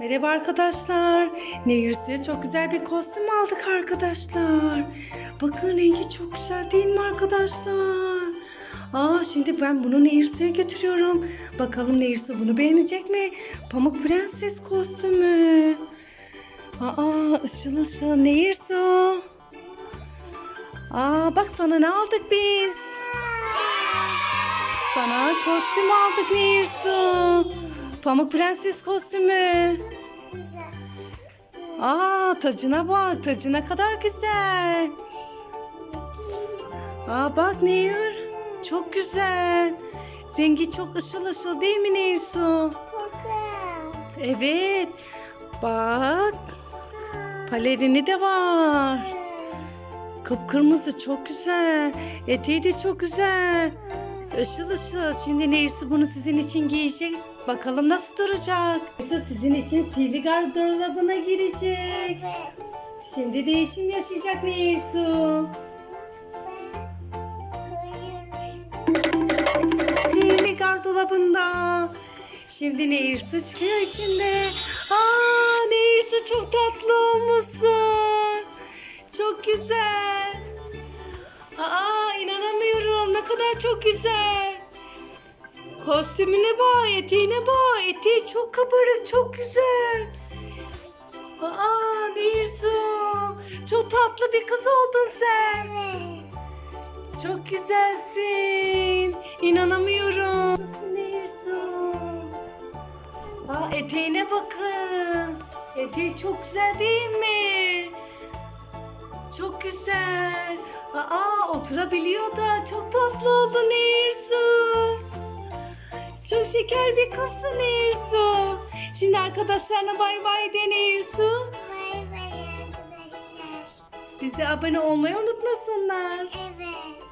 Merhaba arkadaşlar. Nehirsu'ya çok güzel bir kostüm aldık arkadaşlar. Bakın rengi çok güzel değil mi arkadaşlar? Aa şimdi ben bunu Nehirsu'ya götürüyorum. Bakalım Nehirsu bunu beğenecek mi? Pamuk Prenses kostümü. Aa ışıl ışıl Nehirsu. Aa bak sana ne aldık biz? Sana kostüm aldık Nehirsu. Pamuk Prenses kostümü. Aa tacına bak. Tacı ne kadar güzel. Aa bak Nehir. Çok güzel. Rengi çok ışıl ışıl değil mi Nehir Su? Evet. Bak. Palerini de var. Kıpkırmızı çok güzel. Eteği de çok güzel. Işıl ışıl. Şimdi Nehirsu bunu sizin için giyecek. Bakalım nasıl duracak. Nehirsu sizin için sihirli gardırobuna girecek. Şimdi değişim yaşayacak Nehirsu. Sihirli gardırobunda. Şimdi Nehirsu çıkıyor içinde. Aa Nehirsu çok tatlı olmuşsun. Çok güzel. Aa inanamıyorum. Ne kadar çok güzel. Kostümüne bak, eteğine bak. Eteği çok kabarık, çok güzel. Aa Nehirsu. Çok tatlı bir kız oldun sen. Çok güzelsin. İnanamıyorum. Nasılsın Nehirsu? Aa eteğine bakın. Eteği çok güzel değil mi? Çok güzel. Aa oturabiliyor da çok tatlı oldu Nehirsu. Çok şeker bir kızsın Nehirsu. Şimdi arkadaşlarına bay bay de Nehirsu. Bay bay arkadaşlar. Bize abone olmayı unutmasınlar. Evet.